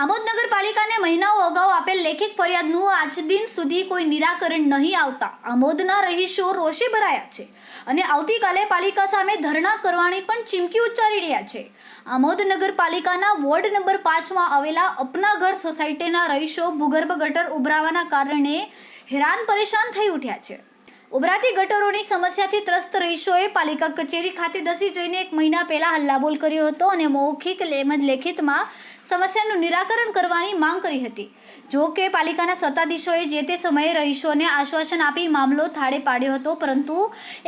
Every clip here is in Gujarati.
આમોદ નગરપાલિકાને મહિનાઓ અગાઉ આપેલ લેખિત ફરિયાદનું આજ દિન સુધી કોઈ નિરાકરણ નહીં આવતા. આમોદના રહીશો રોષે ભરાયા છે અને આવતીકાલે પાલિકા સામે ધરણા કરવાની પણ ચીમકી ઉચ્ચારી રહ્યા છે. આમોદ નગરપાલિકાના વોર્ડ નંબર પાંચમાં આવેલા અપના ઘર સોસાયટીના રહીશો ભૂગર્ભ ગટર ઉભરાવાના કારણે હેરાન પરેશાન થઈ ઉઠ્યા છે. ઉભરાતી ગટરોની સમસ્યાથી ત્રસ્ત રહીશોએ પાલિકા કચેરી ખાતે ધસી જઈને એક મહિના પહેલા હલ્લાબોલ કર્યો હતો અને મૌખિક તેમજ લેખિતમાં સમસ્યાનું નિરાકરણ કરવાની માંગ કરી હતી. જો કે પાલિકાના સત્તાધીશોએ જે તે સમયે રહીશોને આશ્વાસન આપી મામલો થાળે પાડ્યો હતો, પરંતુ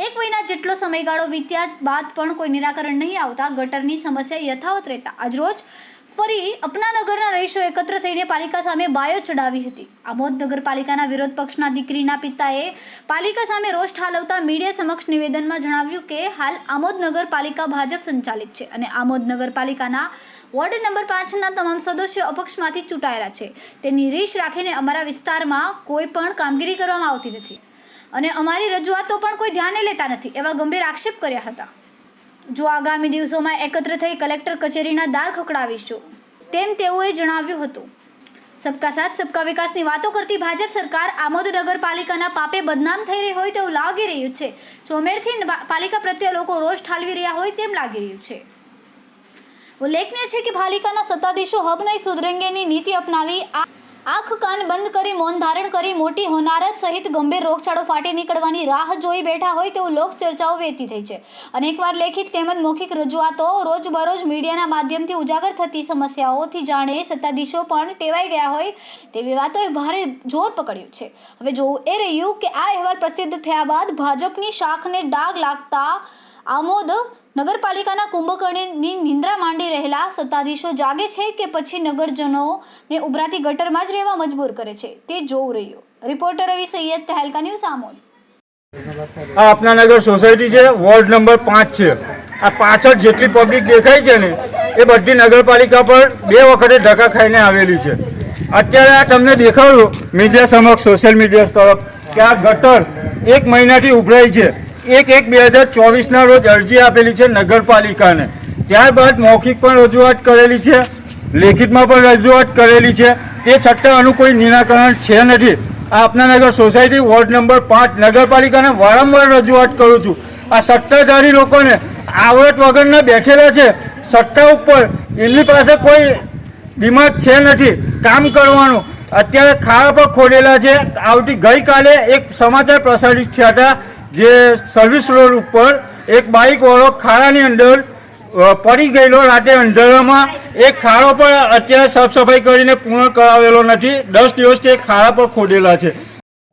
એક મહિના જેટલો સમયગાળો વીત્યા બાદ પણ કોઈ નિરાકરણ નહીં આવતા ગટરની સમસ્યા યથાવત રહેતા. આજરોજ ફરી અપનાનગરના રહીશો એકત્ર થઈને પાલિકા સામે બાયો ચડાવી હતી. આમોદ નગરપાલિકાના વિરોધ પક્ષના દીકરીના પિતાએ પાલિકા સામે રોષ ઠાલવતા મીડિયા સમક્ષ નિવેદનમાં જણાવ્યું કે, હાલ આમોદ નગરપાલિકા ભાજપ સંચાલિત છે અને આમોદ નગરપાલિકાના વોર્ડ નંબર પાંચના તમામ સદસ્યો અપક્ષમાંથી ચૂંટાયેલા છે. તેની રીશ રાખીને અમારા વિસ્તારમાં કોઈ પણ કામગીરી કરવામાં આવતી નથી. અને અમારી રજૂઆતો પણ કોઈ ધ્યાને લેતા નથી, એવા ગંભીર આક્ષેપ કર્યા હતા. જો આગામી દિવસોમાં એકત્ર થઈ કલેક્ટર કચેરીના દાર ખખડાવીશું, તેમ તેઓએ જણાવ્યું હતું. સબકા સાથ, સબકા વિકાસની વાતો કરતી ભાજપ સરકાર આમોદ નગરપાલિકાના પાપે બદનામ થઈ રહી હોય તેવું લાગી રહ્યું છે. ચોમેરથી પાલિકા પ્રત્યે લોકો રોષ ઠાલવી રહ્યા હોય તેમ લાગી રહ્યું છે. ઉલ્લેખનીય છે કે પાલિકાના સત્તાધીશો હબ નહીં સુધરેંગેની નીતિ અપનાવી આંખ કાન બંધ કરી, મૌન ધારણ કરી, મોટી હોનારત સહિત ગંભીર રોગચાળો ફાટી નીકળવાની રાહ જોઈ બેઠા હોય તેવું લોક ચર્ચાઓ વહેતી થઈ છે. અનેકવાર લેખિત તેમજ મૌખિક રજૂઆતો રોજબરોજ મીડિયાના માધ્યમથી ઉજાગર થતી સમસ્યાઓથી જાણે સત્તાધીશો પણ ટેવાઈ ગયા હોય તેવી વાતોએ ભારે જોર પકડ્યું છે. હવે જોવું એ રહ્યું કે આ અહેવાલ પ્રસિદ્ધ થયા બાદ ભાજપની શાખને ડાગ લાગતા આમોદ નગરપાલિકાના કુંભકર્ણની નિંદ્રા માંડી રહેલા સત્તાધીશો જાગે છે કે પછી નગરજનોને ઉભરાતી ગટરમાં જ રહેવા મજબૂર કરે છે. તે જોવું રહ્યું. રિપોર્ટર રવિ સૈયદ, તહેલકા ન્યૂઝ આમોલ આ અપનાનગર સોસાયટી છે, વોર્ડ નંબર પાંચ છે. આ પાછળ જેટલી પબ્લિક દેખાય છે ને, એ બધી નગરપાલિકા પર બે વખતે ધક્કા ખાઈને આવેલી છે. અત્યારે આ તમને દેખાડ્યું મીડિયા સમક્ષ, સોશિયલ મીડિયા તરફ, કે આ ગટર એક મહિનાથી ઉભરાય છે. એક એક બે હજાર ચોવીસના રોજ અરજી આપેલી છે નગરપાલિકાને. ત્યારબાદ મૌખિક પણ રજૂઆત કરેલી છે, લેખિતમાં પણ રજૂઆત કરેલી છે. તે છતાં આનું કોઈ નિરાકરણ છે નથી. આ અપનાનગર સોસાયટી વોર્ડ નંબર પાંચ નગરપાલિકાને વારંવાર રજૂઆત કરું છું. આ સત્તાધારી લોકોને આવડત વગરના બેઠેલા છે. સત્તા ઉપર એમની પાસે કોઈ દિમાગ છે નથી. કામ કરવાનું. અત્યારે ખાડા પર ખોલેલા છે. આવતી ગઈકાલે એક સમાચાર પ્રસારિત થયા હતા. જે સર્વિસ રોડ ઉપર એક બાઇકવાળો ખાડાની અંદર પડી ગયેલો રાતે અંધારામાં. એક ખાડો પણ અત્યારે સાફ સફાઈ કરીને પૂર્ણ કરાવેલો નથી. દસ દિવસથી એ ખાડા પર ખોદેલા છે.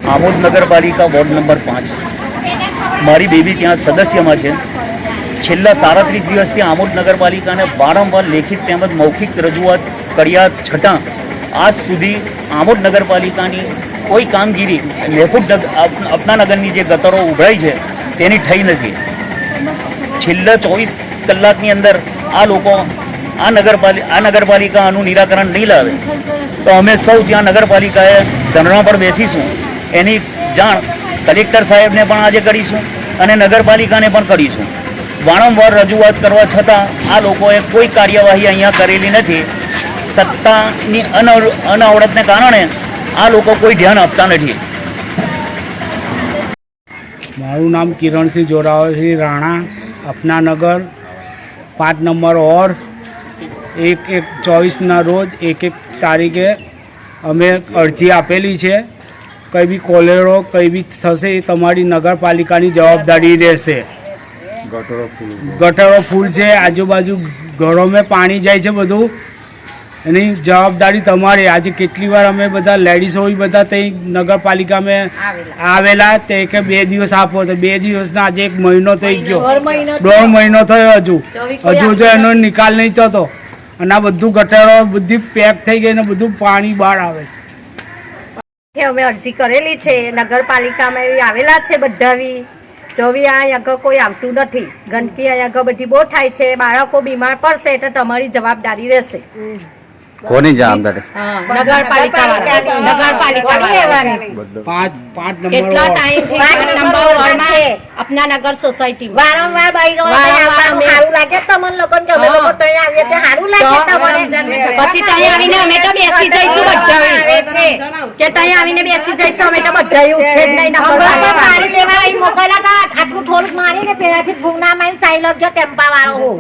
આમોદ નગરપાલિકા વોર્ડ નંબર પાંચ. મારી બેબી ત્યાં સદસ્યમાં છે. છેલ્લા સાડત્રીસ દિવસથી આમોદ નગરપાલિકાને વારંવાર લેખિત તેમજ મૌખિક રજૂઆત કર્યા છતાં, આજ સુધી આમોદ નગરપાલિકાની કોઈ કામગીરી અપ- અપનાનગરની જે ગતરો ઉભરાઈ છે, તેની થઈ નથી. છેલ્લા ચોવીસ કલાકની અંદર આ લોકો આ નગરપાલિકા આ નગરપાલિકા આનું નિરાકરણ નહીં લાવે. તો અમે સૌ ત્યાં નગરપાલિકાએ ધરણા પર બેસીશું. એની જાણ કલેક્ટર સાહેબને પણ આજે કરીશું અને નગરપાલિકાને પણ કરીશું. વારંવાર રજૂઆત કરવા છતાં આ લોકોએ કોઈ કાર્યવાહી અહીંયા કરેલી નથી. સત્તાની અનવ- અનાવડતને કારણે આ લોકો કોઈ ધ્યાન આપતા નથી. મારું નામ કિરણસિંહ જોરાવરસિંહ રાણા અપનાનગર પાંચ નંબર ઓર એક એક ચોવીસના રોજ એક એક તારીખે અમે અરજી આપેલી છે. કંઈ બી કોલેરો કંઈ બી થશે એ તમારી નગરપાલિકાની જવાબદારી રહેશે. ગટરો ફૂલ છે આજુબાજુ ઘરોમાં પાણી જાય છે બધું. એની જવાબદારી તમારી. આજે કેટલી વાર અમે બધા લેડીઝો હોય બધા તે નગરપાલિકામાં આવેલા. તે કે બે દિવસ આપો. તો બે દિવસના આજે એક મહિનો થઈ ગયો. દોઢ મહિનો થયો હજુ. હજુ જો એનો નિકાલ નહીં થતો. અને આ બધું ગટરો બધી પેક થઈ ગઈ ને બધું પાણી બહાર આવે. છે અમે અરજી કરેલી છે. નગરપાલિકામાં એવી આવેલા છે બધા તો બી અહીં આગળ કોઈ આવતું નથી. ગંદકી અહીં આગળ બધી બહુ થાય છે. બાળકો બીમાર પડશે એટલે તમારી જવાબદારી રહેશે. કોની જવાબદારી? નગરપાલિકા નગરપાલિકા પાંચ પાંચ નંબર કેટલા ટાઈમ પાંચ નંબર વોર્ડમાં અપના નગર સોસાયટી વારંવાર બૈરો સારું લાગે તમને લોકોને કે અમે લોકો ત્યાં આવીએ ત્યાં સારું લાગે તમને. પછી ત્યાં આવીને અમે તો બેસી જઈશું બધા કે ત્યાં આવીને બેસી જઈશું અમે તો બધા ઉઠે જ નહીં હમણાં મારી લેવા હતા. આટલું મારીને પેલાથી ભૂંગના મારીને ચાલ્યો ગયો ટેમ્પા વાળો હું